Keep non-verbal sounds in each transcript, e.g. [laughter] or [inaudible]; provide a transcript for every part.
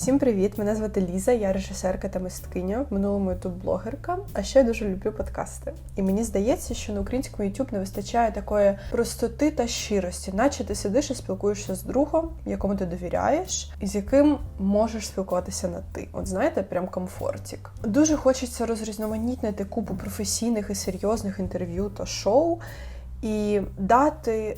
Всім привіт! Мене звати Ліза, я режисерка та мисткиня, в минулому ютуб-блогерка, а ще я дуже люблю подкасти. І мені здається, що на українському YouTube не вистачає такої простоти та щирості, наче ти сидиш і спілкуєшся з другом, якому ти довіряєш, і з яким можеш спілкуватися на ти. От знаєте, прям комфортік. Дуже хочеться розрізноманітнити купу професійних і серйозних інтерв'ю та шоу і дати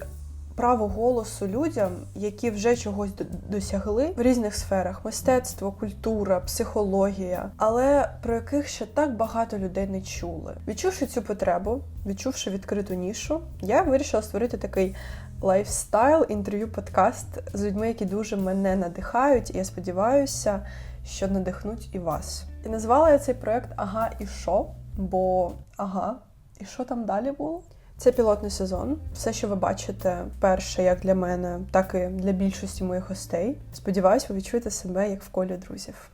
право голосу людям, які вже чогось досягли в різних сферах: мистецтво, культура, психологія, але про яких ще так багато людей не чули. Відчувши цю потребу, відчувши відкриту нішу, я вирішила створити такий лайфстайл інтерв'ю подкаст з людьми, які дуже мене надихають, і я сподіваюся, що надихнуть і вас. І назвала я цей проект Ага і що? Бо ага, і що там далі було? Це пілотний сезон. Все, що ви бачите, перше, як для мене, так і для більшості моїх гостей. Сподіваюсь, ви відчуєте себе як в колі друзів.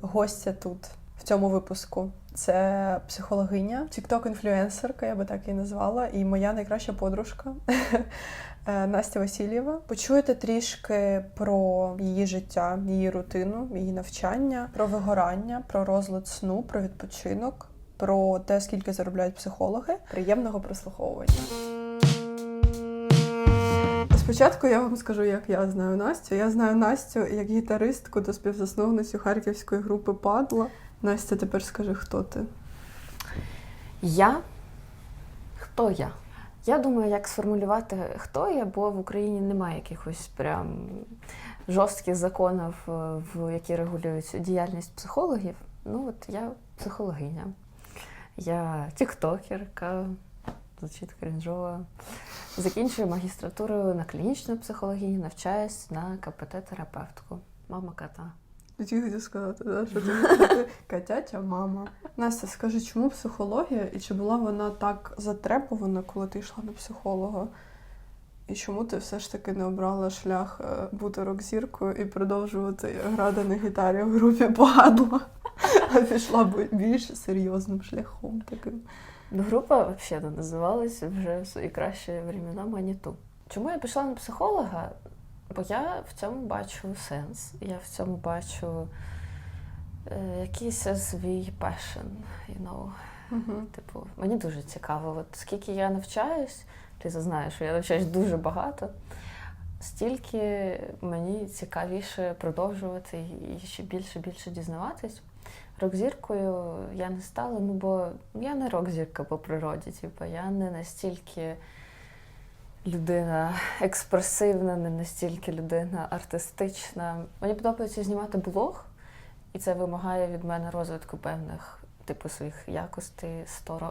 Гостя тут в цьому випуску це психологиня, тікток-інфлюенсерка, я би так її назвала, і моя найкраща подружка Настя Васильєва. Почуєте трішки про її життя, її рутину, її навчання, про вигорання, про розлад сну, про відпочинок, про те, скільки заробляють психологи. Приємного прослуховування. Спочатку я вам скажу, як я знаю Настю. Я знаю Настю як гітаристку та співзасновницю харківської групи Падла. Настя, тепер скажи, хто ти? Я? Хто я? Я думаю, як сформулювати, хто я, бо в Україні немає якихось прям жорстких законів, е, які регулюють діяльність психологів. Ну, от я психологиня. Я тіктокерка, звучить крінжово. Закінчую магістратуру на клінічну психологію, навчаюсь на КПТ-терапевтку. Мама кота. Я хотів сказати, да, що ти [laughs] котяча мама. Настя, скажи, чому психологія і чи була вона так затребувана, коли ти йшла на психолога? І чому ти все ж таки не обрала шлях е, бути рок-зіркою і продовжувати грати на гітарі в групі Падла, а пішла б більш серйозним шляхом таким? Ну, група взагалі називалась вже в свої кращі времена Маніту. Чому я пішла на психолога? Бо я в цьому бачу сенс. Я в цьому бачу е, якийсь свій passion, you know. Угу. Типу, мені дуже цікаво. От скільки я навчаюсь, ти знаєш, що я навчаюсь дуже багато. Стільки мені цікавіше продовжувати і ще більше більше дізнаватись. Рок-зіркою я не стала, ну бо я не рок-зірка по природі. Типу, я не настільки людина експресивна, не настільки людина артистична. Мені подобається знімати блог, і це вимагає від мене розвитку певних типу своїх якостей,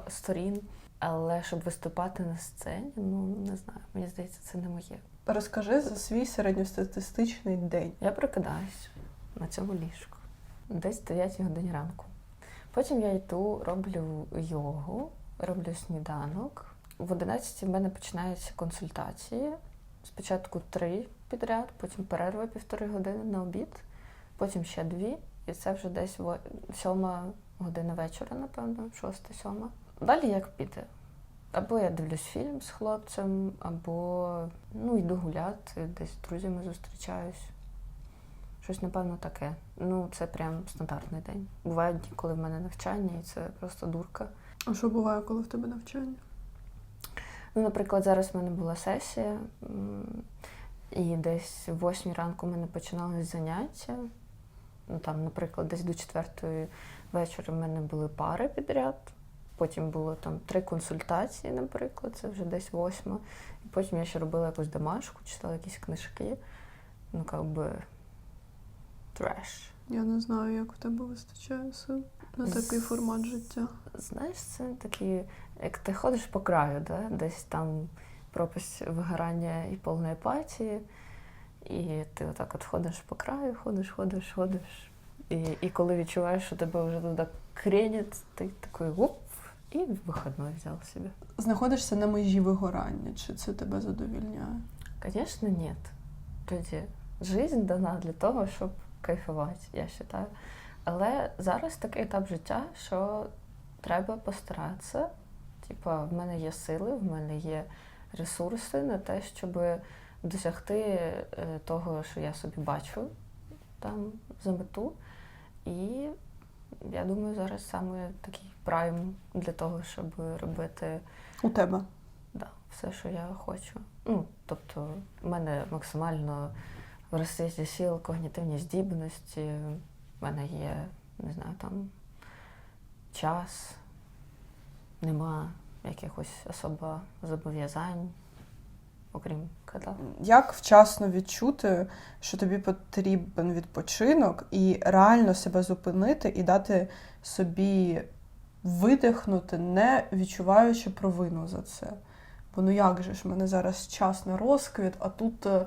сторін. Але щоб виступати на сцені, ну не знаю, мені здається, це не моє. Розкажи за свій середньостатистичний день. Я прокидаюсь на цьому ліжку десь 9 годині ранку. Потім я йду, роблю йогу, роблю сніданок. В 11 в мене починаються консультації. Спочатку три підряд, потім перерва півтори години на обід, потім ще дві, і це вже десь сьома година вечора, напевно, шоста, сьома. Далі як піде? Або я дивлюсь фільм з хлопцем, або ну, йду гуляти, десь з друзями зустрічаюсь. Щось, напевно, таке. Ну, це прям стандартний день. Бувають дні, коли в мене навчання, і це просто дурка. А що буває, коли в тебе навчання? Ну, наприклад, зараз в мене була сесія, і десь в 8 ранку в мене починалися заняття. Ну, там, наприклад, десь до 4 вечора в мене були пари підряд. Потім було там три консультації, наприклад, це вже десь восьма. І потім я ще робила якусь домашку, читала якісь книжки. Ну, як би треш. Я не знаю, як у тебе вистачає сил на такий формат життя. Знаєш, це такі, як ти ходиш по краю, да? десь там пропасть вигорання і повної апатії, і ти отак от ходиш по краю, ходиш, ходиш, ходиш. І, і коли відчуваєш, що тебе вже туди кренять, ти такий оп, і вихідний взяв собі. Знаходишся на межі вигорання, чи це тебе задовільняє? Звісно, ні. Тоді жизнь дана для того, щоб кайфувати, я вважаю. Але зараз такий етап життя, що треба постаратися. Типа, в мене є сили, в мене є ресурси на те, щоб досягти е, того, що я собі бачу там за мету. І я думаю, зараз саме такий прайм для того, щоб робити У тебе. да, все, що я хочу. Ну, тобто, в мене максимально в розрізі сіл когнітивні здібності, в мене є, не знаю, там час, нема якихось особо зобов'язань, окрім кота. Як вчасно відчути, що тобі потрібен відпочинок, і реально себе зупинити і дати собі видихнути, не відчуваючи провину за це? Бо ну як же ж, в мене зараз час на розквіт, а тут, е,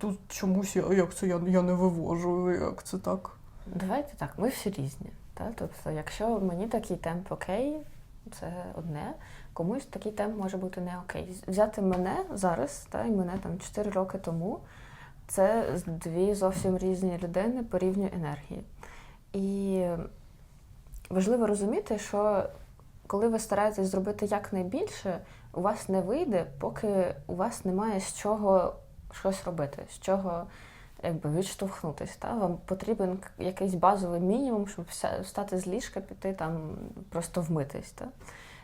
тут чомусь я, як це я, я не вивожу, як це так? Давайте так, ми всі різні. Та? Тобто, якщо мені такий темп окей, це одне, комусь такий темп може бути не окей. Взяти мене зараз, та, і мене там 4 роки тому, це дві зовсім різні людини по рівню енергії. І важливо розуміти, що коли ви стараєтесь зробити якнайбільше, у вас не вийде, поки у вас немає з чого щось робити, з чого якби відштовхнутись. Та? Вам потрібен якийсь базовий мінімум, щоб встати з ліжка, піти там просто вмитись. Та?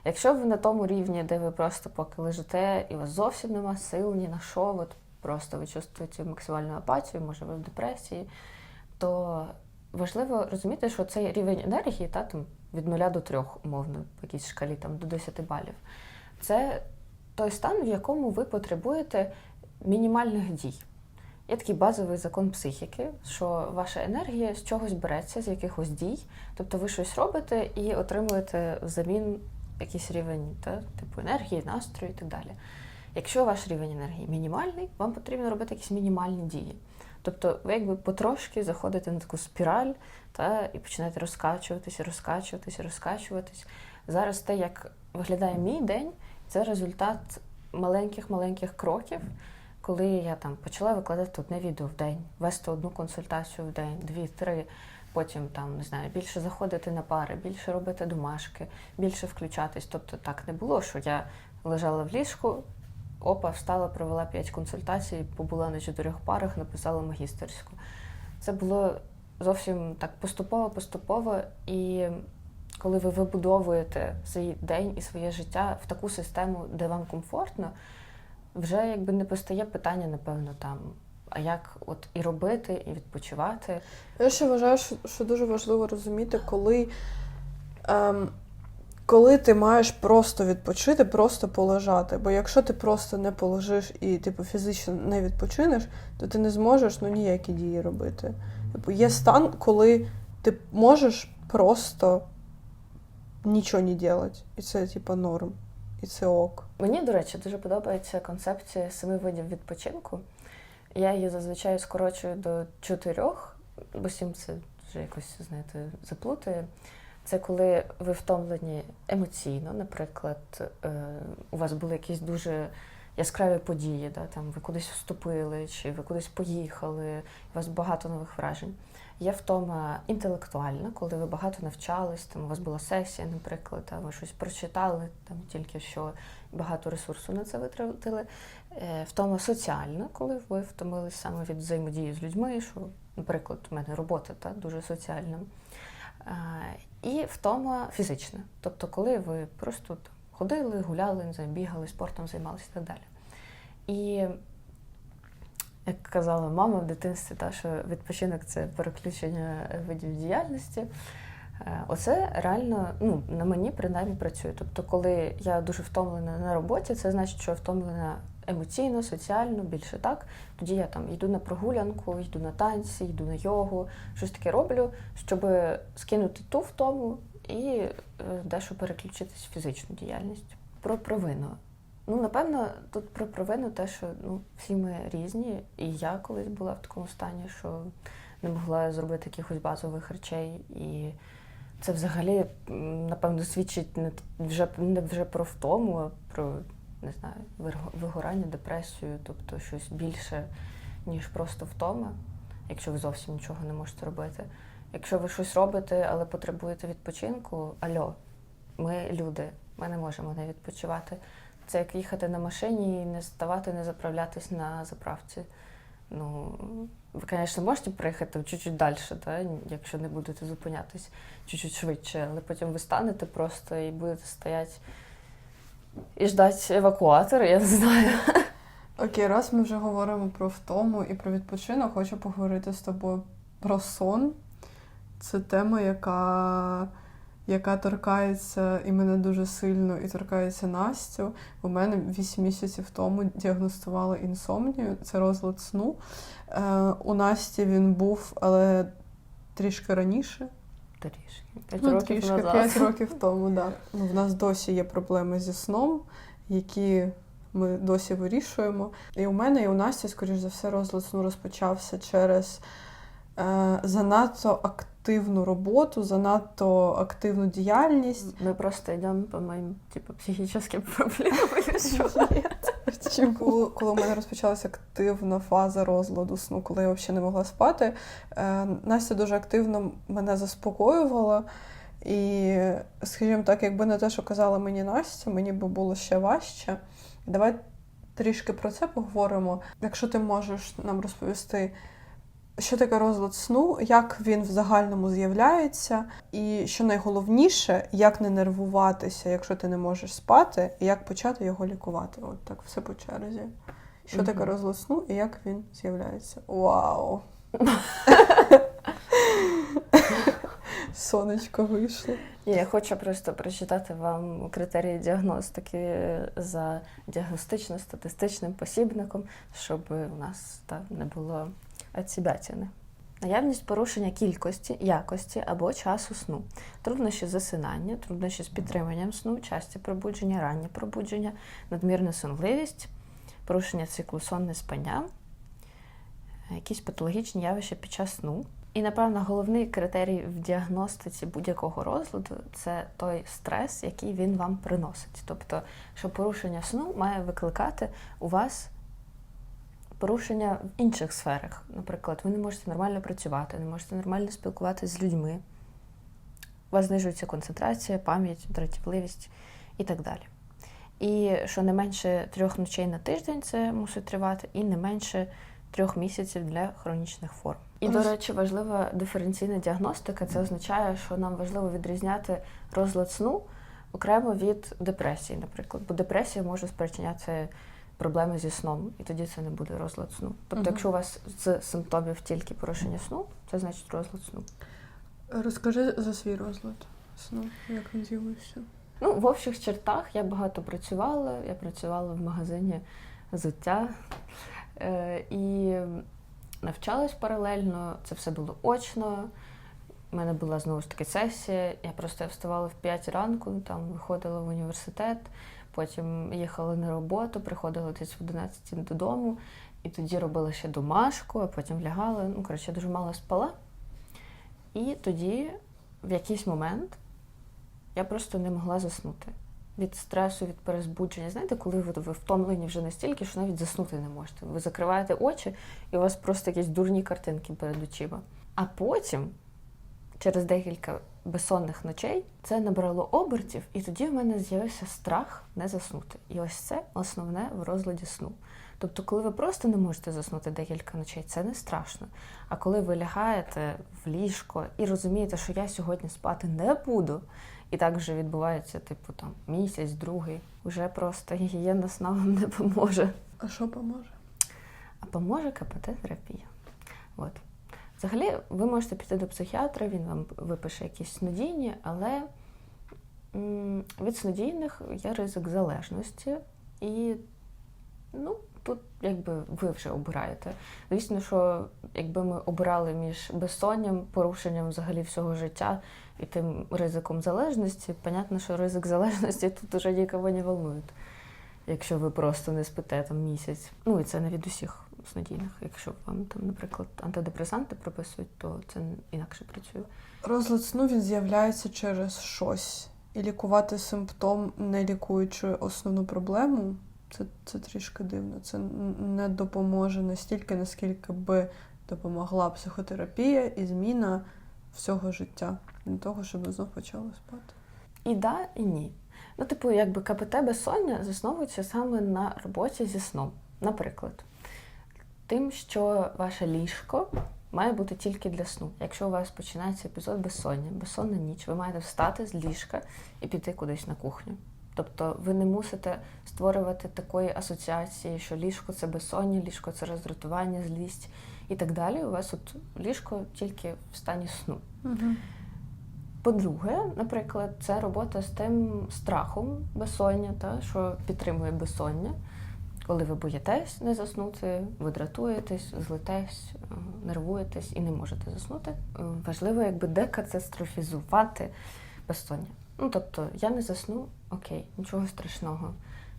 Якщо ви на тому рівні, де ви просто поки лежите, і у вас зовсім нема сил ні на що, от просто ви чувствуєте максимальну апатію, може ви в депресії, то важливо розуміти, що цей рівень енергії та, там, від 0 до 3, умовно, по якійсь шкалі там, до 10 балів, це той стан, в якому ви потребуєте мінімальних дій. Є такий базовий закон психіки, що ваша енергія з чогось береться, з якихось дій. Тобто ви щось робите і отримуєте взамін якийсь рівень та, типу енергії, настрою і так далі. Якщо ваш рівень енергії мінімальний, вам потрібно робити якісь мінімальні дії. Тобто ви якби потрошки заходите на таку спіраль та, і починаєте розкачуватися, розкачуватися, розкачуватись. Зараз те, як виглядає мій день, це результат маленьких-маленьких кроків, коли я там почала викладати одне відео в день, вести одну консультацію в день, дві-три, потім там не знаю, більше заходити на пари, більше робити домашки, більше включатись. Тобто так не було, що я лежала в ліжку, опа, встала, провела п'ять консультацій, побула на чотирьох парах, написала магістерську. Це було зовсім так поступово-поступово. І коли ви вибудовуєте свій день і своє життя в таку систему, де вам комфортно, вже якби не постає питання, напевно, там. А як от і робити, і відпочивати. Я ще вважаю, що, дуже важливо розуміти, коли, ем, коли ти маєш просто відпочити, просто полежати. Бо якщо ти просто не полежиш і типу, фізично не відпочинеш, то ти не зможеш ну, ніякі дії робити. Типу, є стан, коли ти можеш просто нічого не робити. І це, типу, норм. І це ок. Мені, до речі, дуже подобається концепція семи видів відпочинку. Я її зазвичай скорочую до чотирьох, бо сім це вже якось, знаєте, заплутає. Це коли ви втомлені емоційно, наприклад, е, у вас були якісь дуже яскраві події, да, там ви кудись вступили, чи ви кудись поїхали, у вас багато нових вражень. Є втома інтелектуальна, коли ви багато навчались, там у вас була сесія, наприклад, а ви щось прочитали там тільки що багато ресурсу на це витратили. Е, Втома соціальна, коли ви втомились саме від взаємодії з людьми, що, наприклад, у мене робота та, дуже соціальна. Е, І втома фізична, тобто, коли ви просто ходили, гуляли, бігали, спортом займалися і так далі. І як казала мама в дитинстві, та, що відпочинок це переключення видів діяльності. Е, Оце реально ну, на мені принаймні працює. Тобто, коли я дуже втомлена на роботі, це значить, що я втомлена емоційно, соціально, більше так. Тоді я там йду на прогулянку, йду на танці, йду на йогу, щось таке роблю, щоб скинути ту втому і е, дещо переключитись в фізичну діяльність. Про провину. Ну, напевно, тут про провину те, що ну, всі ми різні, і я колись була в такому стані, що не могла зробити якихось базових речей. І це взагалі, напевно, свідчить не вже, не вже про втому, а про не знаю, вигорання, депресію, тобто щось більше, ніж просто втома, якщо ви зовсім нічого не можете робити. Якщо ви щось робите, але потребуєте відпочинку, альо, ми люди, ми не можемо не відпочивати. Це як їхати на машині і не ставати, не заправлятись на заправці. Ну, ви, звісно, можете приїхати чуть-чуть далі, да? якщо не будете зупинятись чуть-чуть швидше, але потім ви станете просто і будете стояти і ждати евакуатор, я не знаю. Окей, раз ми вже говоримо про втому і про відпочинок, хочу поговорити з тобою про сон. Це тема, яка, яка торкається і мене дуже сильно, і торкається Настю. У мене 8 місяців тому діагностували інсомнію, це розлад сну. Е, у Насті він був, але трішки раніше. Трішки. П'ять Ну, років трішки, назад. 5 [laughs] років тому, да. Ну, в нас досі є проблеми зі сном, які ми досі вирішуємо. І у мене, і у Насті, скоріш за все, розлад сну розпочався через занадто активну роботу, занадто активну діяльність. Ми просто йдемо по моїм типу, психічним проблемам. [laughs] Коли, коли у мене розпочалася активна фаза розладу сну, коли я взагалі не могла спати, е, Настя дуже активно мене заспокоювала. І, скажімо так, якби не те, що казала мені Настя, мені би було ще важче. Давай трішки про це поговоримо. Якщо ти можеш нам розповісти, що таке розлад сну, як він в загальному з'являється, і що найголовніше, як не нервуватися, якщо ти не можеш спати, і як почати його лікувати. От так все по черзі. Що Мгм. таке розлад сну і як він з'являється? Вау! Сонечко вийшло. Я хочу просто прочитати вам критерії діагностики за діагностично-статистичним посібником, щоб у нас так не було відсібятини. Наявність порушення кількості, якості або часу сну, труднощі засинання, труднощі з підтриманням сну, часті пробудження, ранні пробудження, надмірна сонливість, порушення циклу сонне спання, якісь патологічні явища під час сну. І, напевно, головний критерій в діагностиці будь-якого розладу це той стрес, який він вам приносить. Тобто, що порушення сну має викликати у вас порушення в інших сферах. Наприклад, ви не можете нормально працювати, не можете нормально спілкуватися з людьми, у вас знижується концентрація, пам'ять, дратівливість і так далі. І що не менше трьох ночей на тиждень це мусить тривати, і не менше трьох місяців для хронічних форм. І, до речі, важлива диференційна діагностика. Це означає, що нам важливо відрізняти розлад сну окремо від депресії, наприклад. Бо депресія може спричиняти проблеми зі сном, і тоді це не буде розлад сну. Тобто, якщо у вас з симптомів тільки порушення сну, це значить розлад сну. Розкажи за свій розлад сну, як він з'явився. Ну, в общих чертах я багато працювала. Я працювала в магазині взуття е, і навчалась паралельно. Це все було очно. У мене була знову ж таки сесія. Я просто вставала в 5 ранку, там виходила в університет, потім їхала на роботу, приходила десь в 11 додому, і тоді робила ще домашку, а потім лягала. Ну, коротше, дуже мало спала. І тоді, в якийсь момент, я просто не могла заснути. Від стресу, від перезбудження. Знаєте, коли ви, ви втомлені вже настільки, що навіть заснути не можете. Ви закриваєте очі, і у вас просто якісь дурні картинки перед очима. А потім, через декілька безсонних ночей, це набрало обертів, і тоді в мене з'явився страх не заснути. І ось це основне в розладі сну. Тобто, коли ви просто не можете заснути декілька ночей, це не страшно. А коли ви лягаєте в ліжко і розумієте, що я сьогодні спати не буду, і так вже відбувається, типу, там місяць, другий, вже просто гігієна сна вам не поможе. А що поможе? А поможе КПТ-терапія. От. Взагалі, ви можете піти до психіатра, він вам випише якісь снодійні, але від снодійних є ризик залежності. І ну, тут якби ви вже обираєте. Звісно, що якби ми обирали між безсонням, порушенням взагалі всього життя і тим ризиком залежності, понятно, що ризик залежності [laughs] тут уже нікого не волнує. Якщо ви просто не спите там місяць. Ну і це не від усіх снодійних. Якщо вам там, наприклад, антидепресанти прописують, то це інакше працює. Розлад сну він з'являється через щось. І лікувати симптом, не лікуючи основну проблему, це, це трішки дивно. Це не допоможе настільки, наскільки би допомогла психотерапія і зміна всього життя для того, щоб знов почали спати. І да, і ні. Ну, типу, якби КПТ безсоння засновується саме на роботі зі сном. Наприклад, тим, що ваше ліжко має бути тільки для сну. Якщо у вас починається епізод безсоння, безсонна ніч, ви маєте встати з ліжка і піти кудись на кухню. Тобто ви не мусите створювати такої асоціації, що ліжко це безсоння, ліжко це роздратування, злість і так далі. У вас от ліжко тільки в стані сну. По-друге, наприклад, це робота з тим страхом безсоння, та, що підтримує безсоння. Коли ви боїтесь не заснути, ви дратуєтесь, злитесь, е, нервуєтесь і не можете заснути. Е, Важливо якби декатастрофізувати безсоння. Ну, тобто, я не засну, окей, нічого страшного.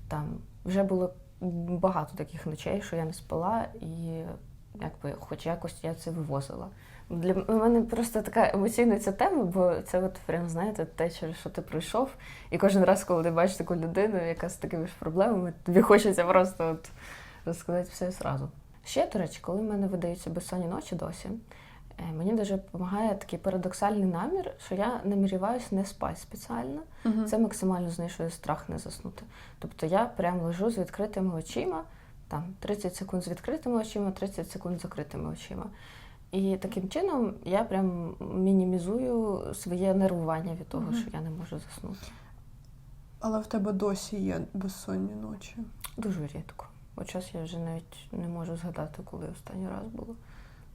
Там вже було багато таких ночей, що я не спала, і якби хоч якось я це вивозила. Для мене просто така емоційна ця тема, бо це от прям знаєте те, через що ти пройшов. І кожен раз, коли ти бачиш таку людину, яка з такими ж проблемами, тобі хочеться просто от розказати все зразу. Ще, до речі, коли в мене видаються безсонні ночі досі, е, мені дуже допомагає такий парадоксальний намір, що я намірюваюся не спати спеціально. Це максимально знищує страх не заснути. Тобто я прям лежу з відкритими очима, там 30 секунд з відкритими очима, 30 секунд з закритими очима. І таким чином я прям мінімізую своє нервування від того, Мгм. що я не можу заснути. Але в тебе досі є безсонні ночі. Дуже рідко. От час я вже навіть не можу згадати, коли останній раз було.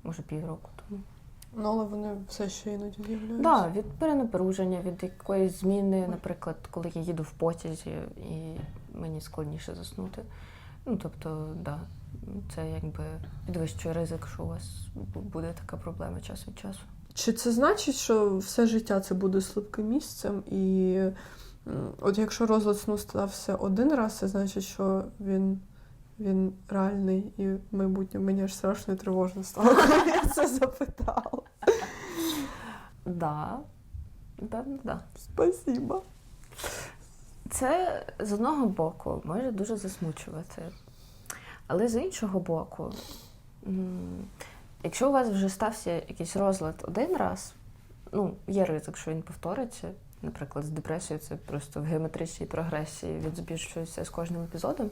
Може, півроку тому. Ну, але вони все ще іноді з'являються. Так, від перенапруження, від якоїсь зміни, наприклад, коли я їду в потязі і мені складніше заснути. Ну, тобто, да, це якби підвищує ризик, що у вас буде така проблема час від часу. Чи це значить, що все життя це буде слабким місцем? І от якщо розлад сну стався один раз, це значить, що він, він реальний і в майбутньому мені аж страшно і тривожно стало, коли я це запитала. Да, напевно, да. Спасибо. Це з одного боку може дуже засмучувати. Але з іншого боку, якщо у вас вже стався якийсь розлад один раз, ну, є ризик, що він повториться. Наприклад, з депресією це просто в геометричній прогресії він збільшується з кожним епізодом.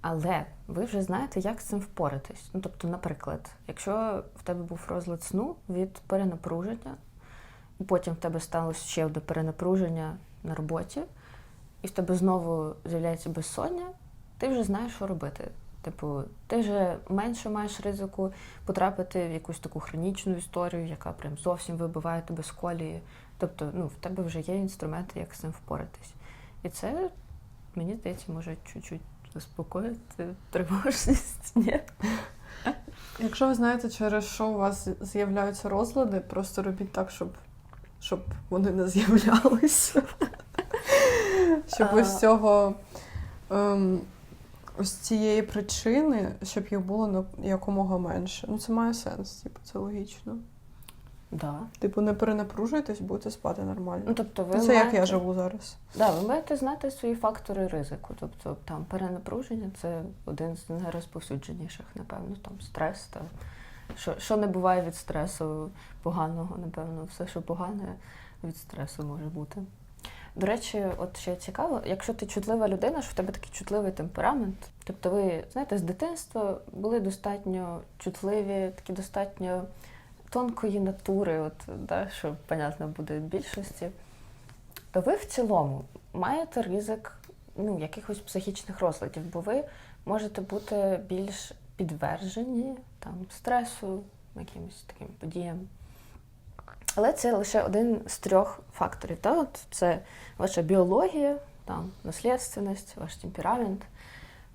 Але ви вже знаєте, як з цим впоратись. Ну, тобто, наприклад, якщо в тебе був розлад сну від перенапруження, і потім в тебе сталося ще одне перенапруження на роботі, і в тебе знову з'являється безсоння, ти вже знаєш, що робити. Типу, ти вже менше маєш ризику потрапити в якусь таку хронічну історію, яка прям зовсім вибиває тебе з колії. Тобто, ну, в тебе вже є інструменти, як з цим впоратись. І це, мені здається, може чуть-чуть заспокоїти тривожність. Ні? Якщо ви знаєте, через що у вас з'являються розлади, просто робіть так, щоб, щоб вони не з'являлися. [laughs] Щоб А. ось цього ем, ось цієї причини, щоб їх було якомога менше. Ну, це має сенс, типу, це логічно. Да. Типу, не перенапружуйтесь, будете спати нормально. Ну, тобто ви Ну, це як я живу зараз. Да, ви маєте знати свої фактори ризику. Тобто там перенапруження це один з найрозповсюдженіших, напевно, там стрес та що, що не буває від стресу поганого, напевно, все, що погане від стресу може бути. До речі, от ще цікаво, якщо ти чутлива людина, що в тебе такий чутливий темперамент, тобто ви, знаєте, з дитинства були достатньо чутливі, такі достатньо тонкої натури, от, да, що, понятно, буде в більшості, то ви в цілому маєте ризик ну, якихось психічних розладів, бо ви можете бути більш підтверджені там, стресу, якимось таким подіям. Але це лише один з трьох факторів. Та? От це ваша біологія, там, наслідственність, ваш темперамент.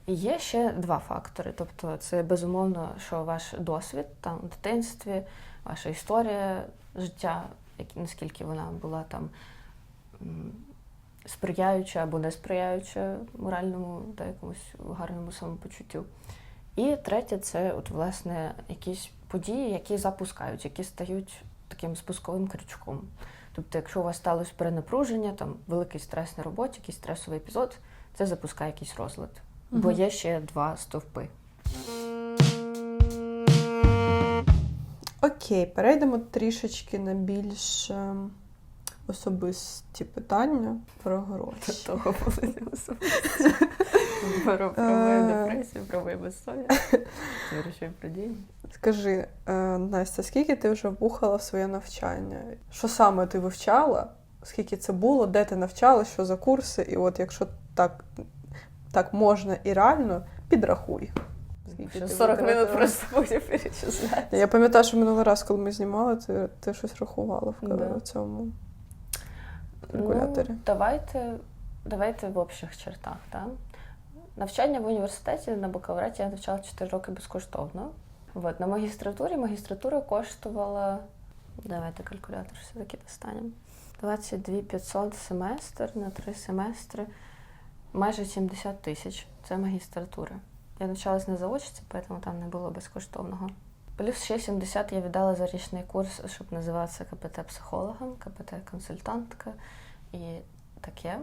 І є ще два фактори. Тобто, це безумовно, що ваш досвід там, в дитинстві, ваша історія життя, наскільки вона була там сприяюча або не сприяюча моральному та якомусь гарному самопочуттю. І третє це, от, власне, якісь події, які запускають, які стають таким спусковим крючком. Тобто, якщо у вас сталося перенапруження, там великий стрес на роботі, якийсь стресовий епізод, це запускає якийсь розлад. Бо є ще два стовпи. Окей, перейдемо трішечки на більш ем, особисті питання про До гроші. того були особисті. [laughs] [laughs] Про про мою Е. депресію, про моє безсоння. [laughs] Вирішую про дії. Скажи, е, Настя, скільки ти вже вбухала в своє навчання? Що саме ти вивчала? Скільки це було, де ти навчала, що за курси? І от якщо так, так можна і реально, підрахуй. Скільки 40 минут витратила? просто потім перечисляти. Я пам'ятаю, що минулий раз, коли ми знімали, ти, ти щось рахувала в, Да. цьому калькуляторі. Ну, давайте, давайте в общих чертах. Да? Навчання в університеті на бакалавраті я навчала 4 роки безкоштовно. От, на магістратурі магістратура коштувала. Давайте калькулятор все-таки достанемо. 22 500 семестр на 3 семестри, майже 70 тисяч. Це магістратура. Я навчалась на заочці, тому там не було безкоштовного. Плюс ще 70 я віддала за річний курс, щоб називатися КПТ-психологом, КПТ-консультантка і таке.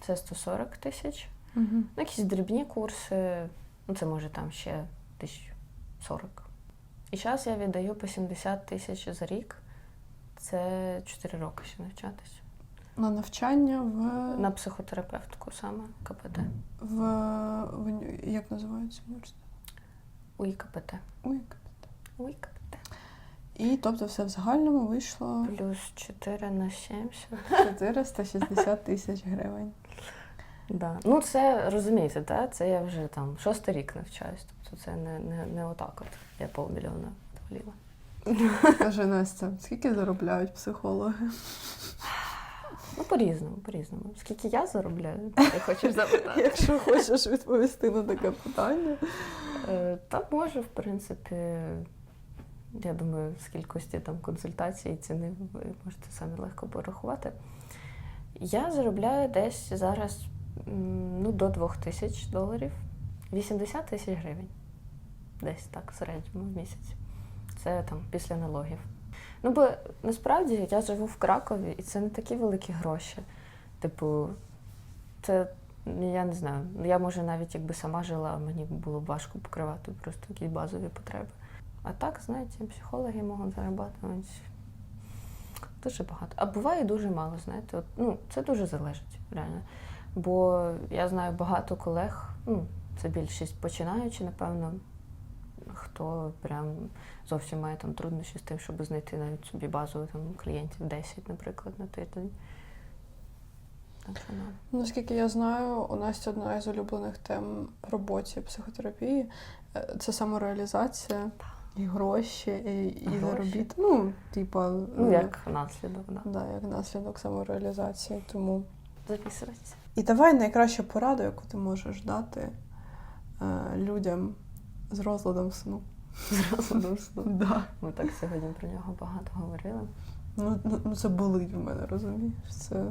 Це 140 тисяч. Угу. Ну, якісь дрібні курси, ну це може там ще 1040. І зараз я віддаю по 70 тисяч за рік. Це 4 роки ще навчатись. На навчання в, На психотерапевтку саме КПТ. в, в як називається університет? УІ КПТ. Ой, КПТ. УІ КПТ. І тобто все в загальному вийшло Плюс 4 на 70. 460 тисяч гривень. Да. Ну, це розумієте, да? це я вже там шостий рік навчаюсь. Тобто це не, не, не отак от. Я півмільйона відваліла. Каже Настя, скільки заробляють психологи? Ну, по-різному, по-різному. Скільки я заробляю, ти [laughs] хочеш запитати? Якщо хочеш відповісти на таке питання. Е, Та може, в принципі, я думаю, з кількості там консультацій і ціни ви можете самі легко порахувати. Я заробляю десь зараз ну, до 2 тисяч доларів, 80 тисяч гривень. Десь так, в середньому в місяць. Це там після налогів. Ну, бо насправді я живу в Кракові, і це не такі великі гроші. Типу, це я не знаю. Я може навіть якби сама жила, мені було б важко покривати просто якісь базові потреби. А так, знаєте, психологи можуть зарабатувати дуже багато. А буває дуже мало, знаєте. От, ну, це дуже залежить, реально. Бо я знаю багато колег, ну, це більшість починаючи, напевно, хто прям зовсім має там труднощі з тим, щоб знайти навіть собі базових там, клієнтів 10, наприклад, на тиждень. Так що. Наскільки я знаю, у Насті одна із улюблених тем в роботі психотерапії е, це самореалізація, і гроші, і, і заробіт. Ну, типа, Ну, е, як наслідок, да. да, як наслідок самореалізації. Тому. Записуватися. І давай найкращу пораду, яку ти можеш дати е, людям з розладом сну. Зразу сну. [laughs] Да. Ми так сьогодні про нього багато говорили. Ну, ну, ну, це болить в мене, розумієш? Це...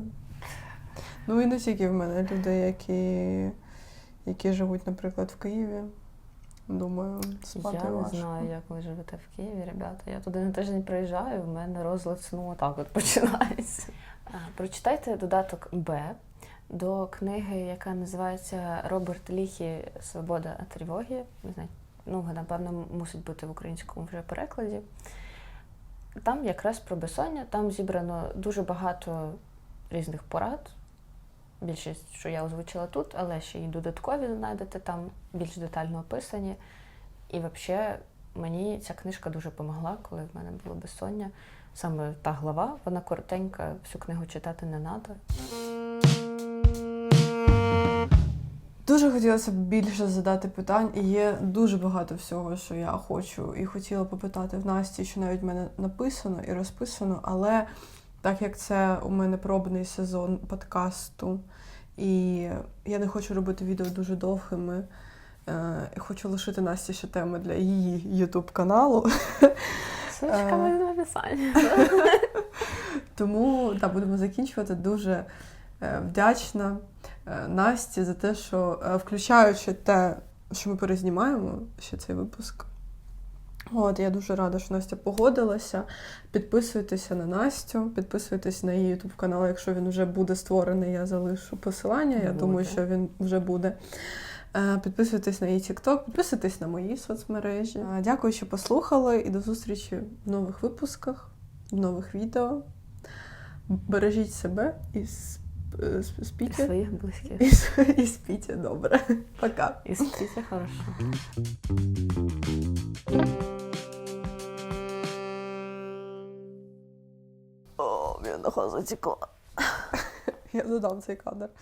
Ну і не тільки в мене люди, які, які живуть, наприклад, в Києві. Думаю, спати я не знаю, як ви живете в Києві, ребята. Я туди на тиждень приїжджаю, в мене розлад сну отак от [laughs] починається. Прочитайте додаток Б до книги, яка називається Роберт Ліхі Свобода від тривоги. Не знаю, ну, напевно, мусить бути в українському вже перекладі. Там якраз про безсоння, там зібрано дуже багато різних порад. Більшість, що я озвучила тут, але ще й додаткові знайдете там більш детально описані. І взагалі мені ця книжка дуже допомогла, коли в мене було безсоння. Саме та глава, вона коротенька, всю книгу читати не треба. Дуже хотілося б більше задати питань, і є дуже багато всього, що я хочу і хотіла попитати в Насті, що навіть в мене написано і розписано, але так як це у мене пробний сезон подкасту, і я не хочу робити відео дуже довгими. е, Хочу лишити Насті ще теми для її ютуб каналу. Ссылочка Е. буде в описанні. [laughs] Тому будемо закінчувати. Дуже вдячна е, Насті за те, що е, включаючи те, що ми перезнімаємо ще цей випуск. От, я дуже рада, що Настя погодилася. Підписуйтеся на Настю, підписуйтесь на її YouTube канал. Якщо він вже буде створений, я залишу посилання. Я Буде. думаю, що він вже буде. Е, Підписуйтесь на її TikTok, підписуйтесь на мої соцмережі. Е, Дякую, що послухали, і до зустрічі в нових випусках, в нових відео. Бережіть себе і сп- е, сп- І спіть. своїх близьких. І, с- і спіть добре. Пока. І спіте хорошо. О, мені нога затекла. [laughs] Я додам цей кадр.